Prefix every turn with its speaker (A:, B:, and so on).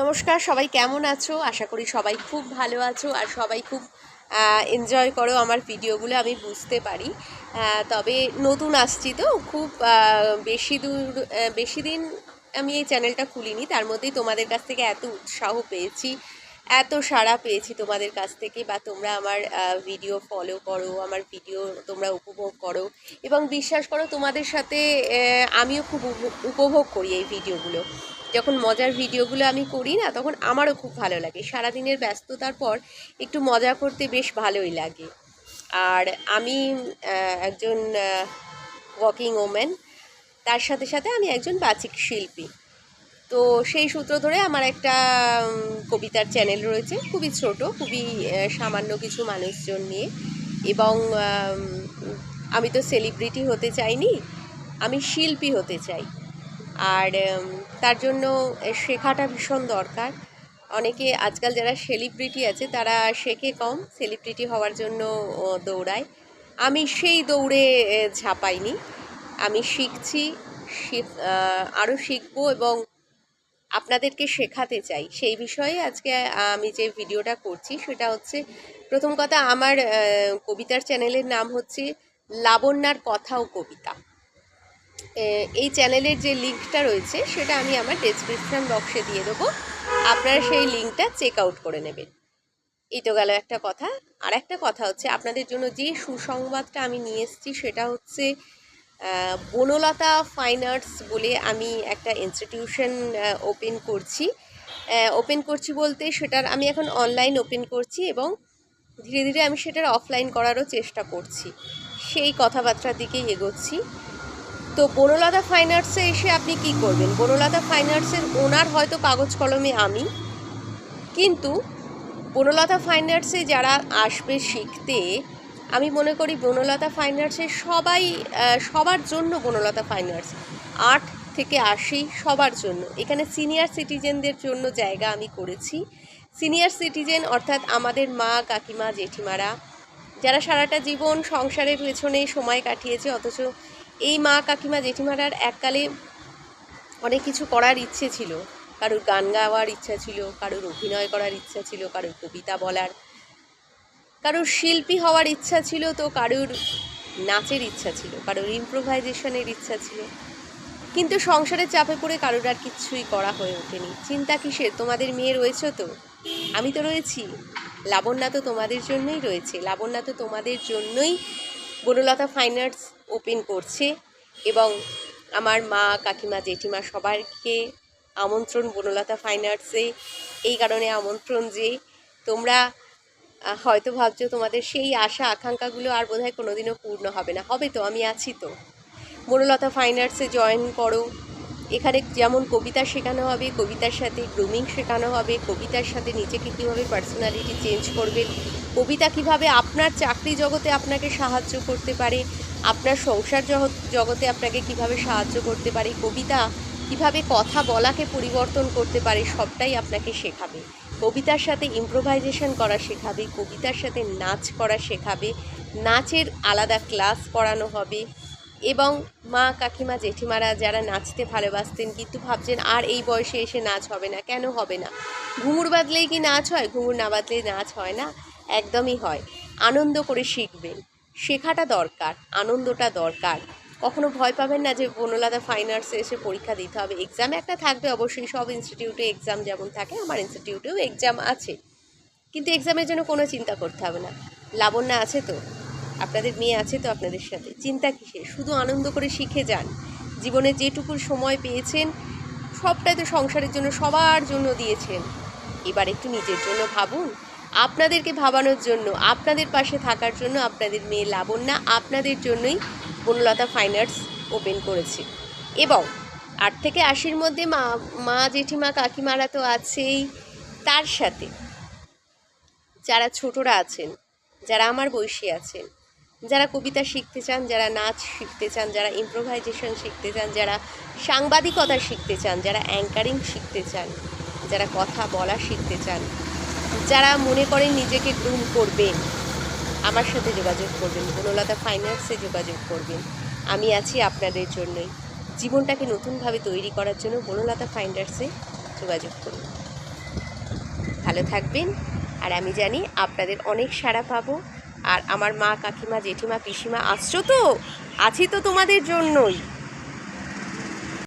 A: নমস্কার, সবাই কেমন আছো? আশা করি সবাই খুব ভালো আছো আর সবাই খুব এনজয় করো আমার ভিডিওগুলো, আমি বুঝতে পারি। তবে নতুন আসছি তো, খুব বেশি দূর বেশি দিন আমি এই চ্যানেলটা খুলিনি, তার মধ্যেই তোমাদের কাছ থেকে এত উৎসাহ পেয়েছি, এত সাড়া পেয়েছি তোমাদের কাছ থেকে বা তোমরা আমার ভিডিও ফলো করো, আমার ভিডিও তোমরা উপভোগ করো এবং বিশ্বাস করো তোমাদের সাথে আমিও খুব উপভোগ করি এই ভিডিওগুলো যখন মজার ভিডিওগুলো আমি করি না, তখন আমারও খুব ভালো লাগে। সারাদিনের ব্যস্ততার পর একটু মজা করতে বেশ ভালোই লাগে। আর আমি একজন ওয়াকিং ওমেন তার সাথে সাথে আমি একজন বাচিক শিল্পী। তো সেই সূত্র ধরে আমার একটা কবিতার চ্যানেল রয়েছে, খুবই ছোট, খুবই সামান্য কিছু মানুষজন নিয়ে। এবং, আমি তো সেলিব্রিটি হতে চাইনি, আমি শিল্পী হতে চাই। আর তার জন্য শেখাটা ভীষণ দরকার। অনেকে আজকাল যারা সেলিব্রিটি আছে, তারা শেখে কম সেলিব্রিটি হওয়ার জন্য দৌড়ায়। আমি সেই দৌড়ে ঝাঁপাইনি। আমি শিখছি, শিখ- আরও শিখব এবং আপনাদেরকে শেখাতে চাই। সেই বিষয়ে আজকে আমি যে ভিডিওটা করছি, সেটা হচ্ছে, প্রথম কথা আমার কবিতার চ্যানেলের নাম হচ্ছে, লাবণ্যার কথা ও কবিতা। এই চ্যানেলের যে লিঙ্কটা রয়েছে, সেটা আমি আমার ডেসক্রিপশন বক্সে দিয়ে দেবো। আপনারা সেই লিঙ্কটা চেক আউট করে নেবেন। এই তো গেল একটা কথা। আর একটা কথা হচ্ছে, আপনাদের জন্য যে সুসংবাদটা আমি নিয়ে এসেছি, সেটা হচ্ছে বনলতা ফাইন আর্টস বলে আমি একটা ইনস্টিটিউশন ওপেন করছি। ওপেন করছি বলতে সেটার, আমি এখন অনলাইন ওপেন করছি এবং ধীরে ধীরে আমি সেটার অফলাইন করারও চেষ্টা করছি। সেই কথাবার্তার দিকেই এগোচ্ছি। তো বনলতা ফাইন আর্টসে এসে আপনি কি করবেন? বনলতা ফাইন আর্টসের ওনার হয়তো কাগজ কলমে আমি। কিন্তু বনলতা ফাইন আর্টসে যারা আসবে শিখতে, আমি মনে করি বনলতা ফাইন আর্টসে সবাই সবার জন্য বনলতা ফাইন আর্টস আট থেকে আশি সবার জন্য। এখানে সিনিয়র সিটিজেনদের জন্য জায়গা আমি করেছি। সিনিয়র সিটিজেন অর্থাৎ আমাদের মা, কাকিমা, জেঠিমারা, যারা সারাটা জীবন সংসারের পেছনে সময় কাটিয়েছে, অথচ এই মা কাকিমা জেঠিমারার এককালে অনেক কিছু করার ইচ্ছে ছিল। কারোর গান গাওয়ার ইচ্ছা ছিল, কারোর অভিনয় করার ইচ্ছা ছিল, কারোর কবিতা বলার। কারোর শিল্পী হওয়ার ইচ্ছা ছিল তো কারোর নাচের ইচ্ছা ছিল, কারোর ইম্প্রোভাইজেশনের ইচ্ছা ছিল। কিন্তু সংসারের চাপে পড়ে কারোর আর কিচ্ছুই করা হয়ে ওঠেনি। চিন্তা কিসের? তোমাদের মেয়ে রয়েছে তো? আমি তো রয়েছি। লাবণ্যা তো তোমাদের জন্যই রয়েছে। লাবণ্যা তো তোমাদের জন্যই বনলতা ফাইন আর্টস ওপেন করছে এবং আমার মা, কাকিমা, জেঠিমা সবাইকে আমন্ত্রণ, বনলতা ফাইন আর্টসে এই কারণে আমন্ত্রণ যে তোমরা হয়তো ভাবছ তোমাদের সেই আশা, আকাঙ্ক্ষাগুলো আর বোধহয় কোনোদিনও পূর্ণ হবে না। হবে তো, আমি আছি তো। বনলতা ফাইন আর্টসে জয়েন করো। এখানে যেমন কবিতা শেখানো হবে, কবিতার সাথে গ্রুমিং শেখানো হবে, কবিতার সাথে নিজেকে কীভাবে পার্সোনালিটি চেঞ্জ করবেন কবিতা কীভাবে আপনার চাকরি জগতে আপনাকে সাহায্য করতে পারে আপনার সংসার জগতে আপনাকে কীভাবে সাহায্য করতে পারে, কবিতা কীভাবে কথা বলাকে পরিবর্তন করতে পারে, সবটাই আপনাকে শেখাবে। কবিতার সাথে ইম্প্রোভাইজেশন করা শেখাবে, কবিতার সাথে নাচ করা শেখাবে, নাচের আলাদা ক্লাস করানো হবে এবং মা, কাকিমা, জেঠিমারা যারা নাচতে ভালোবাসতেন কিন্তু ভাবছেন, আর এই বয়সে এসে নাচ হবে না, কেন হবে না? ঘুঙুর বাদলেই কি নাচ হয়? ঘুঙুর না বাদলেই নাচ হয় না? একদমই হয়। আনন্দ করে শিখবেন। শেখাটা দরকার, আনন্দটা দরকার। কখনো ভয় পাবেন না যে বনলাদা ফাইন আর্টসে এসে পরীক্ষা দিতে হবে। এক্সাম একটা থাকবে অবশ্যই, সব ইনস্টিটিউটে এক্সাম যেমন থাকে, আমার ইনস্টিটিউটেও এক্সাম আছে। কিন্তু এক্সামের জন্য কোনো চিন্তা করতে হবে না। লাবণ্য আছে তো? আপনাদের মেয়ে আছে তো আপনাদের সাথে? চিন্তা কিসে শুধু আনন্দ করে শিখে যান। জীবনে যেটুকু সময় পেয়েছেন, সবটাই তো সংসারের জন্য সবার জন্য দিয়েছেন। এবার একটু নিজের জন্য ভাবুন। আপনাদেরকে ভাবানোর জন্য, আপনাদের পাশে থাকার জন্য আপনাদের মেয়ে লাবণ্যা আপনাদের জন্যই বনলতা ফাইন আর্টস ওপেন করেছে। এবং আট থেকে আশির মধ্যে মা মা জেঠিমা কাকিমারা তো আছেই। তার সাথে যারা ছোটরা আছেন, যারা আমার বয়সী আছেন, যারা কবিতা শিখতে চান, যারা নাচ শিখতে চান, যারা ইম্প্রোভাইজেশন শিখতে চান, যারা সাংবাদিকতা শিখতে চান, যারা অ্যাঙ্কারিং শিখতে চান, যারা কথা বলা শিখতে চান যারা মনে করেন নিজেকে গ্রুম করবেন, আমার সাথে যোগাযোগ করবেন, বনলতা ফাইন্যান্সে যোগাযোগ করবেন, আমি আছি আপনাদের জন্যই। জীবনটাকে নতুনভাবে তৈরি করার জন্য বনলতা ফাইন্ডার্সে যোগাযোগ করুন। ভালো থাকবেন, আর আমি জানি আপনাদের অনেক সাড়া পাবো, আর আমার মা কাকিমা, জেঠিমা, পিসিমা আসছো তো আছি তো তোমাদের জন্যই।